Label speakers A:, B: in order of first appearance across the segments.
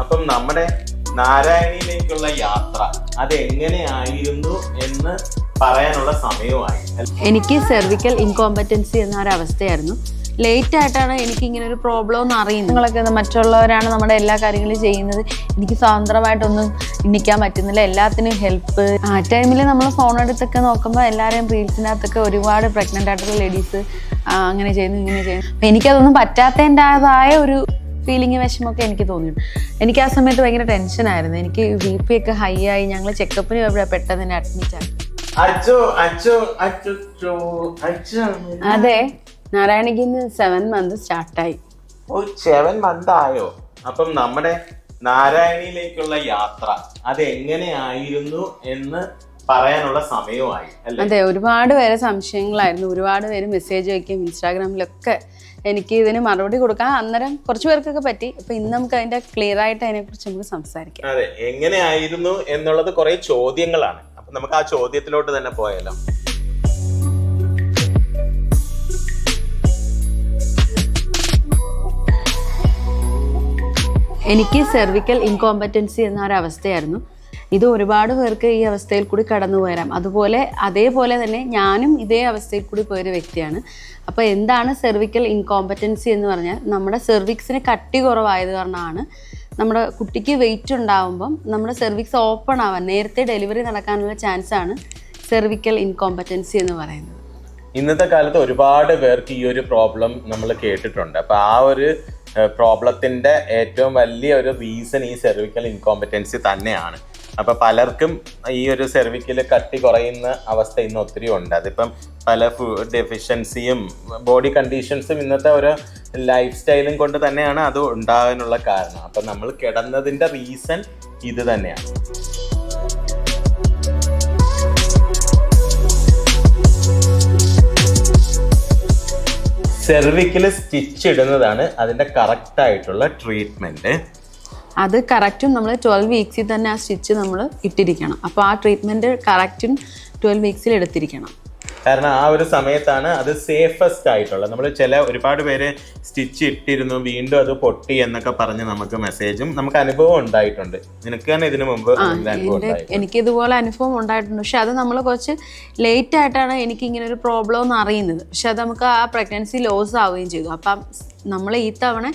A: അപ്പം നമ്മുടെ നാരായണിയിലേക്കുള്ള യാത്ര അത് എങ്ങനെയായിരുന്നു എന്ന് പറയാനുള്ള സമയമായി
B: എനിക്ക് സെർവിക്കൽ ഇൻകോമ്പറ്റൻസി എന്ന ഒരു അവസ്ഥയായിരുന്നു ലേറ്റ് ആയിട്ടാണ് എനിക്ക് ഇങ്ങനെ ഒരു പ്രോബ്ലം എന്ന് അറിയുന്നത്. നിങ്ങളൊക്കെ മറ്റുള്ളവരാണ് നമ്മുടെ എല്ലാ കാര്യങ്ങളും ചെയ്യുന്നത്. എനിക്ക് സ്വതന്ത്രമായിട്ടൊന്നും നിൽക്കാൻ പറ്റുന്നില്ല. എല്ലാത്തിനും ഹെൽപ്പ് ആ ടൈമിൽ നമ്മൾ ഫോൺ എടുത്തൊക്കെ നോക്കുമ്പോൾ എല്ലാവരെയും റീൽസിനകത്തൊക്കെ ഒരുപാട് പ്രഗ്നന്റ് ആയിട്ടുള്ള ലേഡീസ് അങ്ങനെ ചെയ്യുന്നു ഇങ്ങനെ ചെയ്യുന്നു. എനിക്കതൊന്നും പറ്റാത്തതിന്റെതായ ഒരു ഫീലിംഗ് വിഷമമൊക്കെ എനിക്ക് തോന്നിയിട്ടുണ്ട്. എനിക്ക് ആ സമയത്ത് ഭയങ്കര ടെൻഷനായിരുന്നു എനിക്ക് ബി പി ഒക്കെ ഹൈ ആയി. ഞങ്ങൾ ചെക്കപ്പിന് പോയപ്പോഴാണ് പെട്ടെന്ന് തന്നെ അഡ്മിറ്റ് ആയി.
A: അച്ചോ അച്ചോ അച്ചോ
B: അതെ. നാരായണിക്ക് ഇന്ന് സെവൻ മന്ത് സ്റ്റാർട്ടായി
A: ഓ സെവൻ മന്ത് ആയോ? അപ്പം നമ്മുടെ നാരായണിയിലേക്കുള്ള യാത്ര അത് എങ്ങനെയായിരുന്നു എന്ന് പറയാനുള്ള സമയമായി
B: അതെ ഒരുപാട് പേരെ സംശയങ്ങളായിരുന്നു. ഒരുപാട് പേര് മെസ്സേജ് വയ്ക്കും ഇൻസ്റ്റാഗ്രാമിലൊക്കെ എനിക്ക് ഇതിന് മറുപടി കൊടുക്കാൻ അന്നേരം കുറച്ചു പേർക്കൊക്കെ പറ്റി. അപ്പൊ ഇന്ന് നമുക്ക് അതിന്റെ ക്ലിയർ ആയിട്ട് അതിനെ കുറിച്ച് നമുക്ക് സംസാരിക്കാം.
A: അതെ എങ്ങനെയായിരുന്നു എന്നുള്ളത് കുറെ ചോദ്യങ്ങളാണ്. അപ്പൊ നമുക്ക് ആ ചോദ്യത്തിലോട്ട് തന്നെ പോയാലോ?
B: എനിക്ക് സെർവിക്കൽ ഇൻകോമ്പറ്റൻസി എന്ന അവസ്ഥയായിരുന്നു ഇത് ഒരുപാട് പേർക്ക് ഈ അവസ്ഥയിൽ കൂടി കടന്നു പോരാം. അതുപോലെ അതേപോലെ തന്നെ ഞാനും ഇതേ അവസ്ഥയിൽ കൂടി പോയൊരു വ്യക്തിയാണ്. അപ്പോൾ എന്താണ് സെർവിക്കൽ ഇൻകോമ്പറ്റൻസി എന്ന് പറഞ്ഞാൽ നമ്മുടെ സെർവിക്സിന് കട്ടി കുറവായത് കാരണമാണ് നമ്മുടെ കുട്ടിക്ക് വെയിറ്റ് ഉണ്ടാവുമ്പം നമ്മുടെ സെർവിക്സ് ഓപ്പൺ ആവാൻ നേരത്തെ ഡെലിവറി നടക്കാനുള്ള ചാൻസ് ആണ് സെർവിക്കൽ ഇൻകോമ്പറ്റൻസി എന്ന് പറയുന്നത്.
A: ഇന്നത്തെ കാലത്ത് ഒരുപാട് പേർക്ക് ഈ ഒരു പ്രോബ്ലം നമ്മൾ കേട്ടിട്ടുണ്ട്. അപ്പോൾ ആ ഒരു പ്രോബ്ലത്തിന്റെ ഏറ്റവും വലിയ ഒരു റീസൺ ഈ സെർവിക്കൽ ഇൻകോമ്പറ്റൻസി തന്നെയാണ്. അപ്പൊ പലർക്കും ഈ ഒരു സെർവിക്കൽ കട്ടി കുറയുന്ന അവസ്ഥ ഇന്ന് ഒത്തിരി ഉണ്ട്. അതിപ്പം പല ഫുഡ് ഡെഫിഷ്യൻസിയും ബോഡി കണ്ടീഷൻസും ഇന്നത്തെ ഒരു ലൈഫ് സ്റ്റൈലും കൊണ്ട് തന്നെയാണ് അത് ഉണ്ടാകാനുള്ള കാരണം. അപ്പൊ നമ്മൾ കിടന്നതിന്റെ റീസൺ ഇത് തന്നെയാണ്. സെർവിക്കൽ സ്റ്റിച്ച് ഇടുന്നതാണ് അതിന്റെ കറക്റ്റായിട്ടുള്ള ട്രീറ്റ്മെന്റ്
B: അത് കറക്റ്റും നമ്മൾ ട്വൽവ് വീക്സിൽ തന്നെ ആ സ്റ്റിച്ച് നമ്മൾ ഇട്ടിരിക്കണം. അപ്പോൾ ആ ട്രീറ്റ്മെന്റ് കറക്റ്റും ട്വൽവ് വീക്സിൽ എടുത്തിരിക്കണം.
A: കാരണം ആ ഒരു സമയത്താണ് അത് സേഫസ്റ്റ് ആയിട്ടുള്ളത്. നമ്മൾ ചില ഒരുപാട് പേര് സ്റ്റിച്ച് ഇട്ടിരുന്നു വീണ്ടും അത് പൊട്ടി എന്നൊക്കെ പറഞ്ഞ് നമുക്ക് മെസ്സേജും നമുക്ക് അനുഭവം ഉണ്ടായിട്ടുണ്ട്. നിനക്ക് തന്നെ ഇതിനു മുമ്പ്
B: എനിക്ക് ഇതുപോലെ അനുഭവം ഉണ്ടായിട്ടുണ്ട്. പക്ഷെ അത് നമ്മൾ കുറച്ച് ലേറ്റ് ആയിട്ടാണ് എനിക്ക് ഇങ്ങനെ ഒരു പ്രോബ്ലം എന്ന് അറിയുന്നത്. പക്ഷെ അത് നമുക്ക് ആ പ്രഗ്നൻസി ലോസ് ആവുകയും ചെയ്തു. അപ്പം നമ്മൾ ഈ തവണ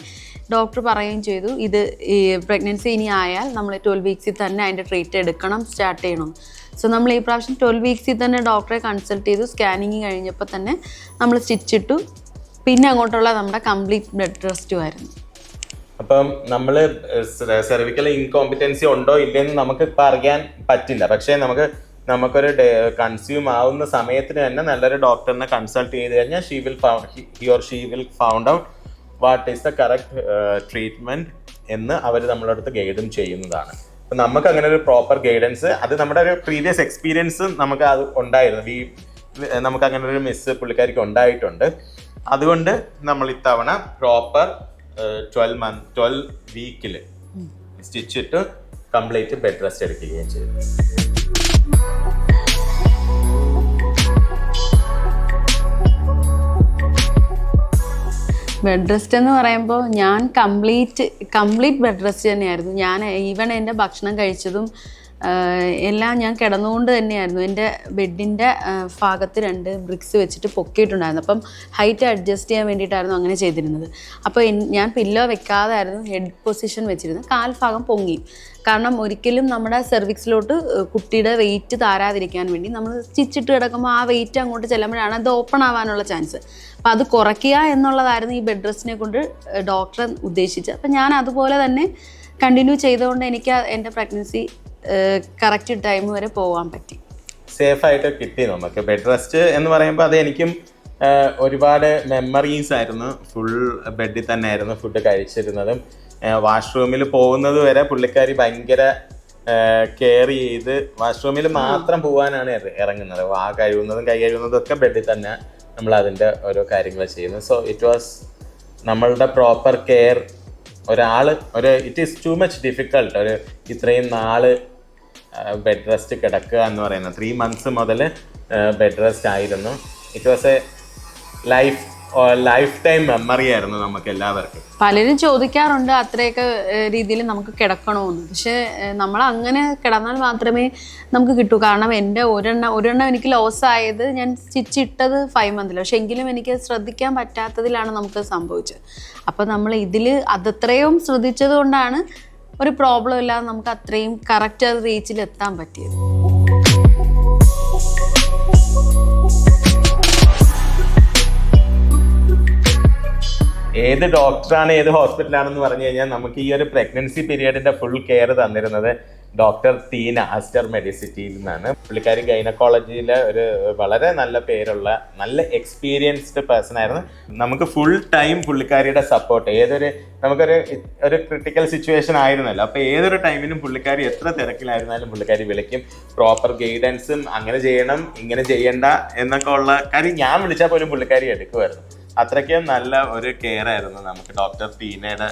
B: ഡോക്ടർ പറയുകയും ചെയ്തു ഇത് ഈ പ്രഗ്നൻസി ഇനി ആയാൽ നമ്മൾ ട്വൽവ് വീക്സിൽ തന്നെ അതിന്റെ ട്രീറ്റ് എടുക്കണം സ്റ്റാർട്ട് ചെയ്യണം. സോ നമ്മൾ ഈ പ്രാവശ്യം ട്വൽവ് വീക്സിൽ തന്നെ ഡോക്ടറെ കൺസൾട്ട് ചെയ്തു സ്കാനിങ് കഴിഞ്ഞപ്പോൾ തന്നെ നമ്മൾ സ്റ്റിച്ചിട്ടു പിന്നെ അങ്ങോട്ടുള്ള നമ്മുടെ കംപ്ലീറ്റ് ബ്ലഡ് റെസ്റ്റും
A: അപ്പം നമ്മൾ സെർവിക്കൽ ഇൻകോമ്പിറ്റൻസി ഉണ്ടോ ഇല്ലെന്ന് നമുക്ക് ഇപ്പം അറിയാൻ പറ്റില്ല. പക്ഷേ നമുക്ക് നമുക്കൊരു കൺസ്യൂം ആവുന്ന സമയത്തിന് തന്നെ നല്ലൊരു ഡോക്ടറിനെ കൺസൾട്ട് ചെയ്ത് കഴിഞ്ഞാൽ she will he or she will found out what is the correct treatment എന്ന് അവർ നമ്മുടെ അടുത്ത് ഗൈഡും ചെയ്യുന്നതാണ്. അപ്പം നമുക്ക് അങ്ങനെ ഒരു പ്രോപ്പർ ഗൈഡൻസ് അത് നമ്മുടെ ഒരു പ്രീവിയസ് എക്സ്പീരിയൻസ് നമുക്ക് അത് ഉണ്ടായിരുന്നു. ഈ നമുക്ക് അങ്ങനെ ഒരു മിസ് പുള്ളിക്കാരിക്ക് ഉണ്ടായിട്ടുണ്ട്. അതുകൊണ്ട് നമ്മൾ ഇത്തവണ പ്രോപ്പർ ട്വൽവ് മന്ത് ട്വൽവ് വീക്കിൽ സ്റ്റിച്ച് ഇട്ട് കംപ്ലീറ്റ് ബെഡ് റെസ്റ്റ് എടുക്കുകയും ചെയ്തു.
B: ബെഡ് റെസ്റ്റ് എന്ന് പറയുമ്പോൾ ഞാൻ കംപ്ലീറ്റ് കംപ്ലീറ്റ് ബെഡ് റെസ്റ്റ് തന്നെയായിരുന്നു. ഞാൻ ഈവൺ എന്റെ ഭക്ഷണം കഴിച്ചതും എല്ലാം ഞാൻ കിടന്നുകൊണ്ട് തന്നെയായിരുന്നു. എന്റെ ബെഡിന്റെ ഭാഗത്ത് രണ്ട് ബ്രിക്സ് വെച്ചിട്ട് പൊക്കിയിട്ടുണ്ടായിരുന്നു. അപ്പം ഹൈറ്റ് അഡ്ജസ്റ്റ് ചെയ്യാൻ വേണ്ടിയിട്ടായിരുന്നു അങ്ങനെ ചെയ്തിരുന്നത്. അപ്പോൾ ഞാൻ പില്ലോ വെക്കാതായിരുന്നു ഹെഡ് പൊസിഷൻ വെച്ചിരുന്നത്. കാൽഭാഗം പൊങ്ങി. കാരണം ഒരിക്കലും നമ്മുടെ സെർവിക്സിലോട്ട് കുട്ടിയുടെ വെയിറ്റ് താരാതിരിക്കാൻ വേണ്ടി നമ്മൾ സ്റ്റിച്ചിട്ട് കിടക്കുമ്പോൾ ആ വെയിറ്റ് അങ്ങോട്ട് ചെല്ലുമ്പോഴാണ് അത് ഓപ്പൺ ആവാനുള്ള ചാൻസ്. അപ്പം അത് കുറയ്ക്കുക എന്നുള്ളതായിരുന്നു ഈ ബെഡ് റെസ്റ്റിനെ കൊണ്ട് ഡോക്ടർ ഉദ്ദേശിച്ചത്. അപ്പം ഞാൻ അതുപോലെ തന്നെ കണ്ടിന്യൂ ചെയ്തുകൊണ്ട് എനിക്ക് എന്റെ പ്രഗ്നൻസി കറക്റ്റ് ടൈം വരെ പോകാൻ പറ്റി.
A: സേഫ് ആയിട്ട് കിട്ടി നമുക്ക്. ബെഡ് റെസ്റ്റ് എന്ന് പറയുമ്പോൾ അത് എനിക്കും ഒരുപാട് മെമ്മറീസ് ആയിരുന്നു. ഫുൾ ബെഡിൽ തന്നെ ആയിരുന്നു ഫുഡ് കഴിച്ചിരുന്നതും വാഷ്റൂമിൽ പോകുന്നത് വരെ പുള്ളിക്കാരി ഭയങ്കര കെയർ ചെയ്ത് വാഷ്റൂമിൽ മാത്രം പോകാനാണ് ഇറങ്ങുന്നത്. ആ കഴിയുന്നതും കൈ കഴിയുന്നതും ഒക്കെ ബെഡിൽ തന്നെ. നമ്മൾ അതിന്റെ ഓരോ കാര്യങ്ങൾ ചെയ്യുന്നത് സോ ഇറ്റ് വാസ് നമ്മളുടെ പ്രോപ്പർ കെയർ ഒരാൾ ഒരു it is too much difficult ഒരു ഇത്രയും നാൾ ബെഡ് റെസ്റ്റ് കിടക്കുക എന്ന് പറയുന്നത് ത്രീ മന്ത്സ് മുതൽ ബെഡ് റെസ്റ്റ് ആയിരുന്നു. It was a life life time memory ആയിരുന്നു നമുക്ക് എല്ലാവർക്കും.
B: പലരും ചോദിക്കാറുണ്ട് അത്രയൊക്കെ രീതിയിൽ നമുക്ക് കിടക്കണമെന്ന് പക്ഷെ നമ്മൾ അങ്ങനെ കിടന്നാൽ മാത്രമേ നമുക്ക് കിട്ടൂ. കാരണം എന്റെ ഒരെണ്ണം ഒരെണ്ണം എനിക്ക് ലോസ് ആയത് ഞാൻ സ്റ്റിച്ച് ഇട്ടത് ഫൈവ് മന്തിൽ പക്ഷെ എങ്കിലും എനിക്ക് ശ്രദ്ധിക്കാൻ പറ്റാത്തതിലാണ് നമുക്ക് സംഭവിച്ചത്. അപ്പോൾ നമ്മൾ ഇതിൽ അതത്രയും ശ്രദ്ധിച്ചത് കൊണ്ടാണ് ഒരു പ്രോബ്ലം ഇല്ലാതെ നമുക്ക് അത്രയും കറക്റ്റ് റീച്ചിൽ എത്താൻ പറ്റിയത്.
A: ഏത് ഡോക്ടറാണ് ഏത് ഹോസ്പിറ്റലാണെന്ന് പറഞ്ഞു കഴിഞ്ഞാൽ നമുക്ക് ഈ ഒരു പ്രഗ്നൻസി പീരീഡിന്റെ ഫുൾ കെയർ തന്നിരുന്നത് ഡോക്ടർ തീന ആസ്റ്റർ മെഡിസിറ്റിയിൽ നിന്നാണ്. പുള്ളിക്കാരി ഗൈനക്കോളജിയിലെ ഒരു വളരെ നല്ല പേരുള്ള നല്ല എക്സ്പീരിയൻസ്ഡ് പേഴ്സൺ ആയിരുന്നു. നമുക്ക് ഫുൾ ടൈം പുള്ളിക്കാരിയുടെ സപ്പോർട്ട് ഏതൊരു നമുക്കൊരു ഒരു ക്രിട്ടിക്കൽ സിറ്റുവേഷൻ ആയിരുന്നല്ലോ. അപ്പോൾ ഏതൊരു ടൈമിനും പുള്ളിക്കാരി എത്ര തിരക്കിലായിരുന്നാലും പുള്ളിക്കാരി വിളിക്കും. പ്രോപ്പർ ഗൈഡൻസും അങ്ങനെ ചെയ്യണം ഇങ്ങനെ ചെയ്യണ്ട എന്നൊക്കെ ഉള്ള കാര്യം ഞാൻ വിളിച്ചാൽ പോലും പുള്ളിക്കാരി എടുക്കുമായിരുന്നു. അത്രയ്ക്കും നല്ല ഒരു കെയർ ആയിരുന്നു നമുക്ക് ഡോക്ടർ ടീനയുടെ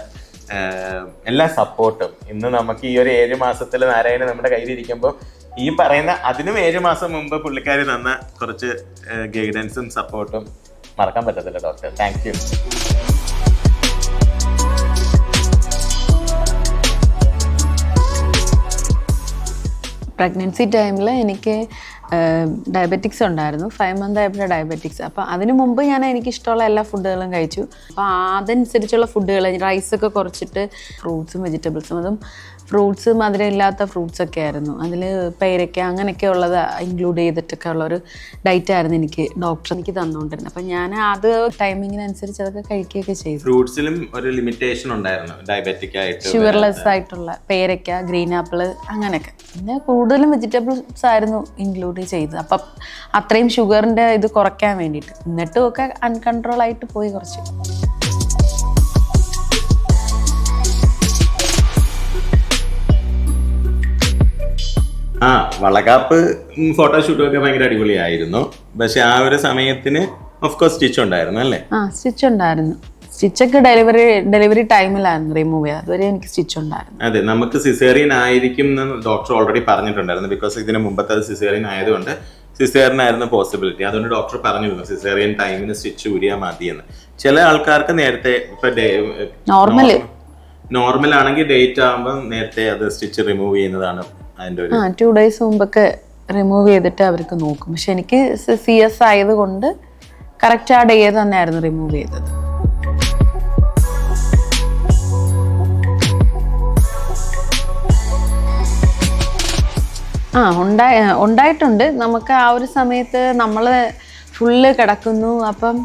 A: എല്ലാ സപ്പോർട്ടും ഇന്ന് നമുക്ക് ഈ ഒരു ഏഴ് മാസത്തിൽ നാരായണ നമ്മുടെ കയ്യിലിരിക്കുമ്പോൾ ഈ പറയുന്ന അതിനും ഏഴ് മാസം മുമ്പ് പുള്ളിക്കാരി തന്ന കുറച്ച് ഗൈഡൻസും സപ്പോർട്ടും മറക്കാൻ പറ്റത്തില്ല ഡോക്ടർ താങ്ക് യു
B: പ്രഗ്നൻസി ടൈമിൽ എനിക്ക് ഡയബറ്റിക്സ് ഉണ്ടായിരുന്നു. ഫൈവ് മന്ത് ആയപ്പോഴാണ് ഡയബറ്റിക്സ് അപ്പോൾ അതിനു മുമ്പ് ഞാൻ എനിക്ക് ഇഷ്ടമുള്ള എല്ലാ ഫുഡുകളും കഴിച്ചു. അപ്പോൾ അതനുസരിച്ചുള്ള ഫുഡുകൾ റൈസൊക്കെ കുറച്ചിട്ട് ഫ്രൂട്ട്സും വെജിറ്റബിൾസും അതും ഫ്രൂട്ട്സ് മധുരം ഇല്ലാത്ത ഫ്രൂട്ട്സ് ഒക്കെ ആയിരുന്നു. അതിൽ പേരയ്ക്ക അങ്ങനെയൊക്കെ ഉള്ളത് ഇൻക്ലൂഡ് ചെയ്തിട്ടൊക്കെ ഉള്ളൊരു ഡയറ്റ് ആയിരുന്നു എനിക്ക് ഡോക്ടർ എനിക്ക് തന്നുകൊണ്ടിരുന്നത് അപ്പം ഞാൻ അത് ടൈമിങ്ങിനനുസരിച്ച് അതൊക്കെ കഴിക്കുകയൊക്കെ ചെയ്തു.
A: ഫ്രൂട്ട്സിലും ഒരു ലിമിറ്റേഷൻ ഉണ്ടായിരുന്നു. ഡയബറ്റിക് ആയിട്ട്
B: ഷുഗർലെസ് ആയിട്ടുള്ള പേരയ്ക്ക ഗ്രീൻ ആപ്പിൾ അങ്ങനെയൊക്കെ. പിന്നെ കൂടുതലും വെജിറ്റബിൾസ് ആയിരുന്നു ഇൻക്ലൂഡ് ചെയ്തത്. അപ്പം അത്രയും ഷുഗറിന്റെ ഇത് കുറയ്ക്കാൻ വേണ്ടിയിട്ട്. എന്നിട്ടും ഒക്കെ അൺകൺട്രോൾ ആയിട്ട് പോയി കുറച്ച്.
A: ആ വളകാപ്പ് ഫോട്ടോഷൂട്ടും ഒക്കെ ഭയങ്കര അടിപൊളിയായിരുന്നു. പക്ഷെ ആ ഒരു സമയത്തിന് ഓഫ് കോഴ്സ് സ്റ്റിച്ച് ഉണ്ടായിരുന്നു അല്ലേ?
B: ആ സ്റ്റിച്ച് ഉണ്ടായിരുന്നു. സ്റ്റിച്ചൊക്കെ ഡെലിവറി ഡെലിവറി ടൈമിലായിരുന്നു റിമൂവ് ചെയ്തത്. അതുവരെ എനിക്ക് സ്റ്റിച്ച് ഉണ്ടായിരുന്നു.
A: അതെ നമുക്ക് സിസേറിയൻ ആയിരിക്കും എന്ന് ഡോക്ടർ ഓൾറെഡി പറഞ്ഞിട്ടുണ്ടായിരുന്നു. ബിക്കോസ് ഇതിന് മുമ്പത്തെ അത് സിസേറിയൻ ആയതുകൊണ്ട് സിസേറിയൻ ആയിരുന്നു പോസിബിലിറ്റി അതുകൊണ്ട് ഡോക്ടർ പറഞ്ഞിരുന്നു സിസേറിയൻ ടൈമിന് സ്റ്റിച്ച് ഊരിയാൽ മതിയെന്ന്. ചില ആൾക്കാർക്ക് നേരത്തെ ഇപ്പൊ
B: Normal.
A: നോർമൽ ആണെങ്കിൽ ഡേറ്റ് ആകുമ്പോൾ നേരത്തെ അത് സ്റ്റിച്ച് റിമൂവ് ചെയ്യുന്നതാണ്
B: ആ ടു ഡേയ്സ് മുമ്പൊക്കെ റിമൂവ് ചെയ്തിട്ട് അവർക്ക് നോക്കും. പക്ഷെ എനിക്ക് സി എസ് ആയതുകൊണ്ട് കറക്റ്റ് ആ ഡേ തന്നെയായിരുന്നു റിമൂവ് ചെയ്തത്. ആ ഉണ്ടായി ഉണ്ടായിട്ടുണ്ട്. നമുക്ക് ആ ഒരു സമയത്ത് നമ്മൾ ഫുള്ള് കിടക്കുന്നു. അപ്പം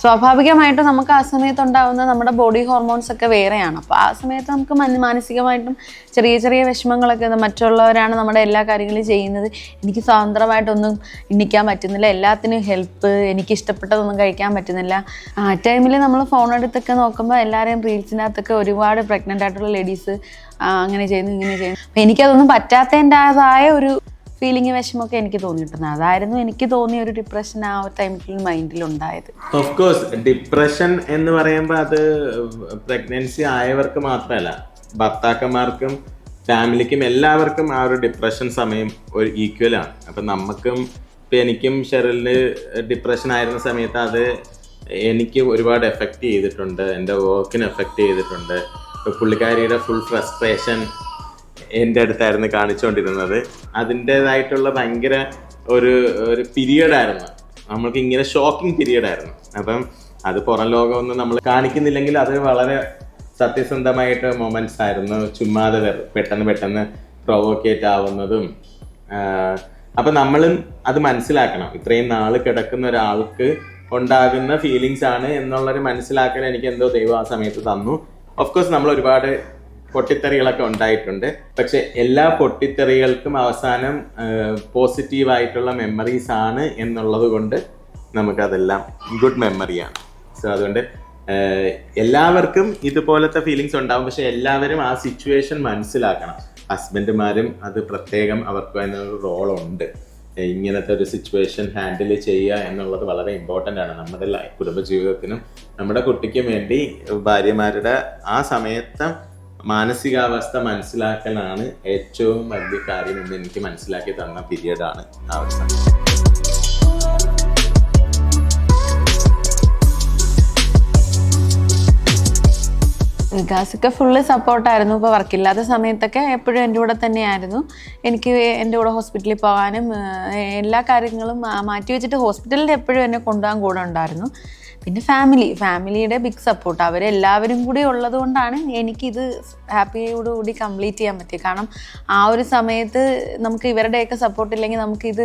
B: സ്വാഭാവികമായിട്ടും നമുക്ക് ആ സമയത്ത് ഉണ്ടാകുന്ന നമ്മുടെ ബോഡി ഹോർമോൺസ് ഒക്കെ വേറെയാണ്. അപ്പോൾ ആ സമയത്ത് നമുക്ക് മാനസികമായിട്ടും ചെറിയ ചെറിയ വിഷമങ്ങളൊക്കെ മറ്റുള്ളവരാണ് നമ്മുടെ എല്ലാ കാര്യങ്ങളും ചെയ്യുന്നത്. എനിക്ക് സ്വതന്ത്രമായിട്ടൊന്നും എണ്ണിക്കാൻ പറ്റുന്നില്ല. എല്ലാത്തിനും ഹെൽപ്പ് എനിക്ക് ഇഷ്ടപ്പെട്ടതൊന്നും കഴിക്കാൻ പറ്റുന്നില്ല. ആ ടൈമിൽ നമ്മൾ ഫോൺ എടുത്തൊക്കെ നോക്കുമ്പോൾ എല്ലാവരെയും റീൽസിനകത്തൊക്കെ ഒരുപാട് പ്രഗ്നന്റ് ആയിട്ടുള്ള ലേഡീസ് അങ്ങനെ ചെയ്യുന്നു ഇങ്ങനെ ചെയ്യുന്നു. അപ്പം എനിക്കതൊന്നും പറ്റാത്തതിന്റെതായ ഒരു ഫീലിംഗ് വിഷമമൊക്കെ എനിക്ക് തോന്നിയിട്ടുണ്ട് അതായിരുന്നു എനിക്ക് തോന്നിയ ഒരു ഡിപ്രഷൻ ആ ഒരു ടൈമിൽ മൈൻഡിൽ ഉണ്ടായത്
A: ഓഫ് കോഴ്സ് ഡിപ്രഷൻ എന്ന് പറയുമ്പോൾ അത് പ്രഗ്നൻസി ആയവർക്ക് മാത്രമല്ല ഭർത്താക്കന്മാർക്കും ഫാമിലിക്കും എല്ലാവർക്കും ആ ഒരു ഡിപ്രഷൻ സമയം ഒരു ഈക്വലാണ് അപ്പം നമുക്കും ഇപ്പം എനിക്കും ഷെറിലിന് ഡിപ്രഷൻ ആയിരുന്ന സമയത്ത് അത് എനിക്ക് ഒരുപാട് എഫക്റ്റ് ചെയ്തിട്ടുണ്ട്. എന്റെ വർക്കിന് എഫക്റ്റ് ചെയ്തിട്ടുണ്ട്. പുള്ളിക്കാരിയുടെ ഫുൾ ഫ്രസ്ട്രേഷൻ എന്റെ അടുത്തായിരുന്നു കാണിച്ചുകൊണ്ടിരുന്നത് അതിന്റേതായിട്ടുള്ള ഭയങ്കര ഒരു ഒരു പീരീഡായിരുന്നു നമ്മൾക്ക് ഇങ്ങനെ ഷോക്കിംഗ് പീരിയഡ് ആയിരുന്നു അപ്പം അത് പുറം ലോകമൊന്നും നമ്മൾ കാണിക്കുന്നില്ലെങ്കിൽ അത് വളരെ സത്യസന്ധമായിട്ട് മൊമെന്റ്സ് ആയിരുന്നു. ചുമ്മാതെ പെട്ടെന്ന് പെട്ടെന്ന് പ്രൊവോക്കേറ്റ് ആവുന്നതും അപ്പം നമ്മളും അത് മനസ്സിലാക്കണം. ഇത്രയും നാൾ കിടക്കുന്ന ഒരാൾക്ക് ഉണ്ടാകുന്ന ഫീലിങ്സ് ആണ് എന്നുള്ളൊരു മനസ്സിലാക്കൽ എനിക്ക് എന്തോ ദൈവം ആ സമയത്ത് തന്നു. ഓഫ് കോഴ്സ് നമ്മൾ ഒരുപാട് പൊട്ടിത്തെറികളൊക്കെ ഉണ്ടായിട്ടുണ്ട്. പക്ഷെ എല്ലാ പൊട്ടിത്തെറികൾക്കും അവസാനം പോസിറ്റീവ് ആയിട്ടുള്ള മെമ്മറീസ് ആണ് എന്നുള്ളത് കൊണ്ട് നമുക്കതെല്ലാം ഗുഡ് മെമ്മറിയാണ് സോ അതുകൊണ്ട് എല്ലാവർക്കും ഇതുപോലത്തെ ഫീലിങ്സ് ഉണ്ടാവും. പക്ഷെ എല്ലാവരും ആ സിറ്റുവേഷൻ മനസ്സിലാക്കണം. ഹസ്ബൻഡുമാരും അത് പ്രത്യേകം അവർക്ക് അതിനൊരു റോളുണ്ട് ഇങ്ങനത്തെ ഒരു സിറ്റുവേഷൻ ഹാൻഡിൽ ചെയ്യുക എന്നുള്ളത് വളരെ ഇമ്പോർട്ടന്റ് ആണ്. നമ്മുടെ കുടുംബജീവിതത്തിനും നമ്മുടെ കുട്ടിക്കും വേണ്ടി ഭാര്യമാരുടെ ആ സമയത്തെ മാനസികാവസ്ഥ മനസ്സിലാക്കലാണ് ഏറ്റവും വലിയ കാര്യം എന്ന് എനിക്ക് മനസ്സിലാക്കി തന്ന പീരീഡാണ് ആ ഒരു സമയം.
B: വികാസൊക്കെ ഫുള്ള് സപ്പോർട്ടായിരുന്നു ഇപ്പോൾ വർക്കില്ലാത്ത സമയത്തൊക്കെ എപ്പോഴും എന്റെ കൂടെ തന്നെയായിരുന്നു. എനിക്ക് എന്റെ കൂടെ ഹോസ്പിറ്റലിൽ പോകാനും എല്ലാ കാര്യങ്ങളും മാറ്റി വെച്ചിട്ട് ഹോസ്പിറ്റലിൽ എപ്പോഴും എന്നെ കൊണ്ടുപോകാൻ കൂടെ ഉണ്ടായിരുന്നു. പിന്നെ ഫാമിലി ഫാമിലിയുടെ ബിഗ് സപ്പോർട്ട് അവരെല്ലാവരും കൂടി ഉള്ളത് കൊണ്ടാണ് എനിക്കിത് ഹാപ്പിയോട് കൂടി കംപ്ലീറ്റ് ചെയ്യാൻ പറ്റിയത് കാരണം ആ ഒരു സമയത്ത് നമുക്ക് ഇവരുടെയൊക്കെ സപ്പോർട്ട് ഇല്ലെങ്കിൽ നമുക്കിത്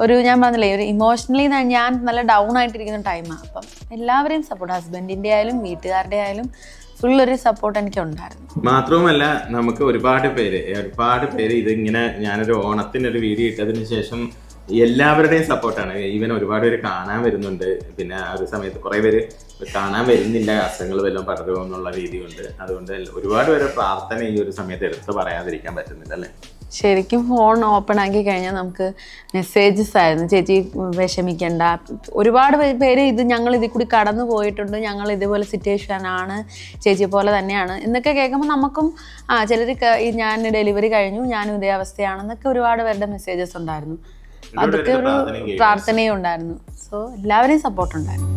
B: ഒരു ഞാൻ പറഞ്ഞില്ലേ ഒരു ഇമോഷണലി ഞാൻ നല്ല ഡൗൺ ആയിട്ടിരിക്കുന്ന ടൈമാണ് അപ്പം എല്ലാവരെയും സപ്പോർട്ട് ഹസ്ബൻഡിന്റെ ആയാലും വീട്ടുകാരുടെ ആയാലും ഫുൾ ഒരു സപ്പോർട്ട് എനിക്ക് ഉണ്ടായിരുന്നു
A: മാത്രവുമല്ല നമുക്ക് ഒരുപാട് പേര് ഒരുപാട് പേര് ഇതിങ്ങനെ ഞാനൊരു ഓണത്തിന് ഒരു വീഡിയോ ഇട്ടതിന് ശേഷം എല്ലാവരുടെയും സപ്പോർട്ടാണ് ഈവൻ ഒരുപാട് പേര് കാണാൻ വരുന്നുണ്ട്. പിന്നെ ആ ഒരു സമയത്ത് കുറേ പേര് കാണാൻ വരുന്നില്ല. അസുഖങ്ങൾ വല്ലതും പടരുമോ എന്നുള്ള രീതിയുണ്ട്. അതുകൊണ്ട് ഒരുപാട് പേര് പ്രാർത്ഥന ഈ ഒരു സമയത്ത് എടുത്ത് പറയാതിരിക്കാൻ പറ്റുന്നില്ല അല്ലേ?
B: ശരിക്കും ഫോൺ ഓപ്പൺ ആക്കി കഴിഞ്ഞാൽ നമുക്ക് മെസ്സേജസ് ആയിരുന്നു. ചേച്ചി വിഷമിക്കണ്ട. ഒരുപാട് പേര് ഇത് ഞങ്ങൾ ഇതിൽ കൂടി കടന്നു പോയിട്ടുണ്ട്. ഞങ്ങൾ ഇതുപോലെ സിറ്റുവേഷൻ ആണ്. ചേച്ചി പോലെ തന്നെയാണ്. എന്നൊക്കെ കേൾക്കുമ്പോൾ നമുക്കും ആ ചിലർ ഞാൻ ഡെലിവറി കഴിഞ്ഞു ഞാനും ഇതേ അവസ്ഥയാണെന്നൊക്കെ ഒരുപാട് പേരുടെ മെസ്സേജസ് ഉണ്ടായിരുന്നു. അതൊക്കെ ഒരു
A: പ്രാർത്ഥനയും
B: ഉണ്ടായിരുന്നു സോ എല്ലാവരെയും സപ്പോർട്ട് ഉണ്ടായിരുന്നു.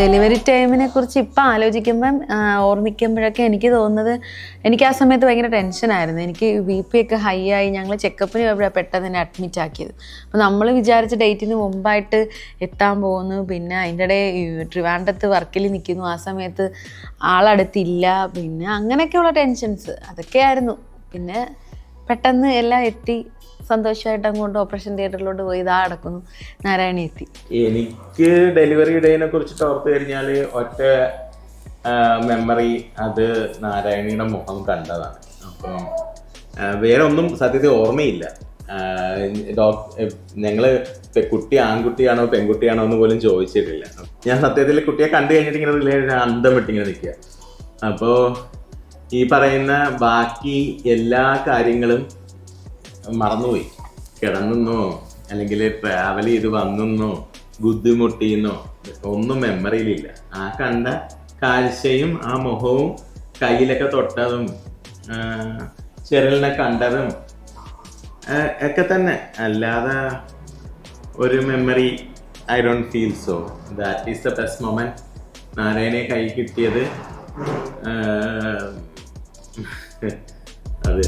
B: ഡെലിവറി ടൈമിനെ കുറിച്ച് ഇപ്പം ആലോചിക്കുമ്പം ഓർമ്മിക്കുമ്പോഴൊക്കെ എനിക്ക് തോന്നുന്നത് എനിക്ക് ആ സമയത്ത് ഭയങ്കര ടെൻഷനായിരുന്നു എനിക്ക് ബി പി ഒക്കെ ഹൈ ആയി ഞങ്ങൾ ചെക്കപ്പിന് എവിടെ പെട്ടെന്ന് തന്നെ അഡ്മിറ്റ് ആക്കിയത്. അപ്പോൾ നമ്മൾ വിചാരിച്ച ഡേറ്റിന് മുമ്പായിട്ട് എത്താൻ പോകുന്നു. പിന്നെ അതിന്റെ ഇടയിൽ ട്രിവാൻഡത്ത് വർക്കിൽ നിൽക്കുന്നു ആ സമയത്ത് ആളടുത്തില്ല. പിന്നെ അങ്ങനെയൊക്കെയുള്ള ടെൻഷൻസ് അതൊക്കെയായിരുന്നു. പിന്നെ പെട്ടെന്ന് എല്ലാം എത്തി. സന്തോഷമായിട്ട് അങ്ങോട്ട് ഓപ്പറേഷൻ തിയേറ്ററിലോട്ട് പോയി. ഇതാ അടക്കുന്നു നാരായണി എത്തി.
A: എനിക്ക് ഡെലിവറി ഡേനെ കുറിച്ചിട്ട് ഓർത്ത് കഴിഞ്ഞാൽ ഒറ്റ മെമ്മറി അത് നാരായണിയുടെ മുഖം കണ്ടതാണ്. അപ്പം വേറെ ഒന്നും സത്യത്തിൽ ഓർമ്മയില്ല. ഞങ്ങൾ കുട്ടി ആൺകുട്ടിയാണോ പെൺകുട്ടിയാണോ എന്ന് പോലും ചോദിച്ചിട്ടില്ല. ഞാൻ സത്യത്തിൽ കുട്ടിയെ കണ്ടു കഴിഞ്ഞിട്ട് ഇങ്ങനെ അന്തം വിട്ടിങ്ങനെ നിൽക്കുക. അപ്പോൾ ഈ പറയുന്ന ബാക്കി എല്ലാ കാര്യങ്ങളും മറന്നുപോയി. കിടന്നോ അല്ലെങ്കിൽ ട്രാവൽ ചെയ്ത് വന്നെന്നോ ബുദ്ധിമുട്ടിയെന്നോ ഒന്നും മെമ്മറിയിലില്ല ആ കണ്ട കാഴ്ചയും ആ മുഖവും കയ്യിലൊക്കെ തൊട്ടതും ചെറിലിനെ കണ്ടതും ഒക്കെ തന്നെ. അല്ലാതെ ഒരു memory I don't feel so that is the best moment നാരായണയെ കൈ കിട്ടിയത് അത്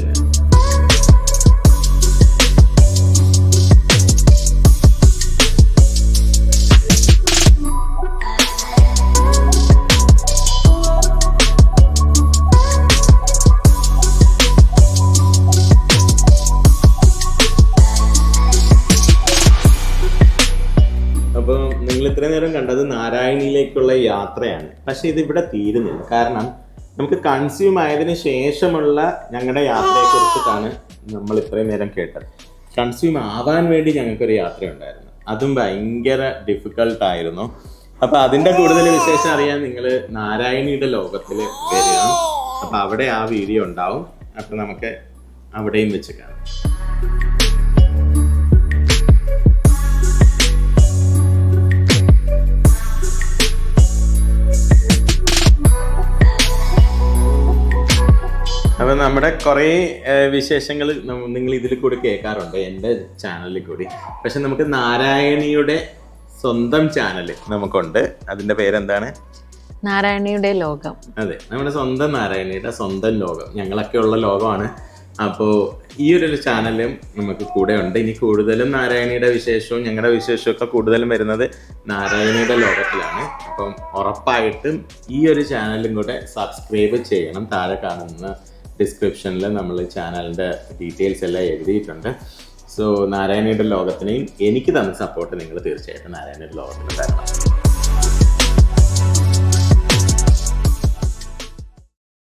A: അപ്പോൾ നിങ്ങൾ ഇത്രയും നേരം കണ്ടത് നാരായണിയിലേക്കുള്ള യാത്രയാണ്. പക്ഷെ ഇത് ഇവിടെ തീരുന്നില്ല. കാരണം നമുക്ക് കൺസ്യൂം ആയതിനു ശേഷമുള്ള ഞങ്ങളുടെ യാത്രയെ കുറിച്ചിട്ടാണ് നമ്മൾ ഇത്രയും നേരം കേട്ടത്. കൺസ്യൂം ആവാൻ വേണ്ടി ഞങ്ങൾക്കൊരു യാത്ര ഉണ്ടായിരുന്നു അതും ഭയങ്കര ഡിഫിക്കൾട്ട് ആയിരുന്നു. അപ്പൊ അതിന്റെ കൂടുതൽ വിശേഷം അറിയാൻ നിങ്ങൾ നാരായണിയുടെ ലോകത്തിൽ വരിക. അപ്പൊ അവിടെ ആ വീഡിയോ ഉണ്ടാവും. അപ്പൊ നമുക്ക് അവിടെയും വെച്ച് കാണാം. കുറേ വിശേഷങ്ങൾ നിങ്ങൾ ഇതിൽ കൂടി കേൾക്കാറുണ്ട് എന്റെ ചാനലിൽ കൂടി. പക്ഷെ നമുക്ക് നാരായണിയുടെ സ്വന്തം ചാനൽ നമുക്കുണ്ട്. അതിന്റെ പേരെന്താണ്?
B: നാരായണിയുടെ ലോകം.
A: അതെ നമ്മുടെ സ്വന്തം നാരായണിയുടെ സ്വന്തം ലോകം. ഞങ്ങളൊക്കെ ഉള്ള ലോകമാണ്. അപ്പോൾ ഈ ഒരു ചാനലും നമുക്ക് കൂടെ ഉണ്ട്. ഇനി കൂടുതലും നാരായണിയുടെ വിശേഷവും ഞങ്ങളുടെ വിശേഷവും ഒക്കെ കൂടുതലും വരുന്നത് നാരായണിയുടെ ലോകത്തിലാണ്. അപ്പം ഉറപ്പായിട്ടും ഈ ഒരു ചാനലും കൂടെ സബ്സ്ക്രൈബ് ചെയ്യണം താഴെ കാണുന്ന ഡിസ്ക്രിപ്ഷനിൽ നമ്മൾ ചാനലിന്റെ ഡീറ്റെയിൽസ് എല്ലാം എഴുതിയിട്ടുണ്ട്. സോ നാരായണിയുടെ ലോകത്തിനെയും എനിക്ക് തന്ന സപ്പോർട്ട് നിങ്ങൾ തീർച്ചയായിട്ടും നാരായണയുടെ ലോകത്തിന് തരണം